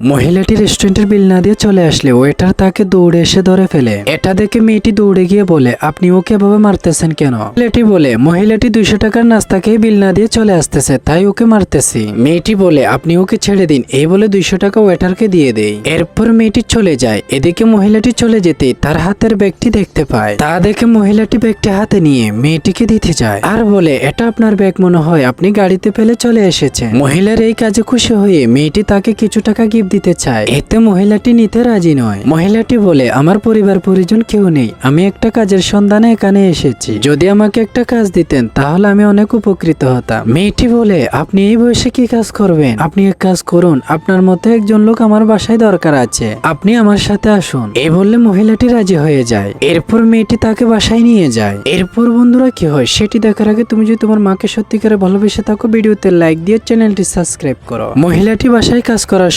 মহিলাটি রেস্টুরেন্টের বিল না দিয়ে চলে আসলে। ওয়েটার তাকে দৌড়ে এসে ধরে ফেলে। এটা দেখে মেয়েটি দৌড়ে গিয়ে বলে, আপনি ওকে এভাবে মারতেছেন কেন? ছেলেটি বলে, মহিলাটি দুইশো টাকার নাস্তা খেয়ে বিল না দিয়ে চলে আসতেছে, তাই ওকে মারতেছি। মেয়েটি বলে, আপনি ওকে ছেড়ে দিন। এই বলে দুইশো টাকা ওয়েটারকে দিয়ে দেই এরপর মেয়েটি চলে যায়। এদিকে মহিলাটি চলে যেতে তার হাতের ব্যাগটি দেখতে পায়। তা দেখে মহিলাটি ব্যাগটি হাতে নিয়ে মেয়েটিকে দিতে যায়। আর বলে, এটা আপনার ব্যাগ মনে হয়, আপনি গাড়িতে ফেলে চলে এসেছেন। মহিলার এই কাজে খুশি হয়ে মেয়েটি তাকে কিছু টাকা গিফট দিতে চায়। এতে মহিলাটি নিতে রাজি নয়। মহিলাটি বলে, আমার পরিবার পরিজন কেউ নেই। আমি একটা কাজের সন্ধানে এখানে এসেছি। যদি আমাকে একটা কাজ দিতেন, তাহলে আমি অনেক উপকৃত হতাম। মেয়েটি বলে, আপনি এই বয়সে কি কাজ করবেন? আপনি এক কাজ করুন। আপনার মতো একজন লোক আমার বাসায় দরকার আছে। আপনি আমার সাথে আসুন। এই বললে মহিলাটি রাজি হয়ে যায়। এরপর মেয়েটি তাকে বাসায় নিয়ে যায়। এরপর বন্ধুরা, কি হয়? সেটি দেখার আগে তুমি যদি তোমার মাকে সত্যিকারে ভালোবেসে থাকো, ভিডিওতে লাইক দিয়ে চ্যানেলটি সাবস্ক্রাইব করো। মহিলাটি বাসায় কাজ করার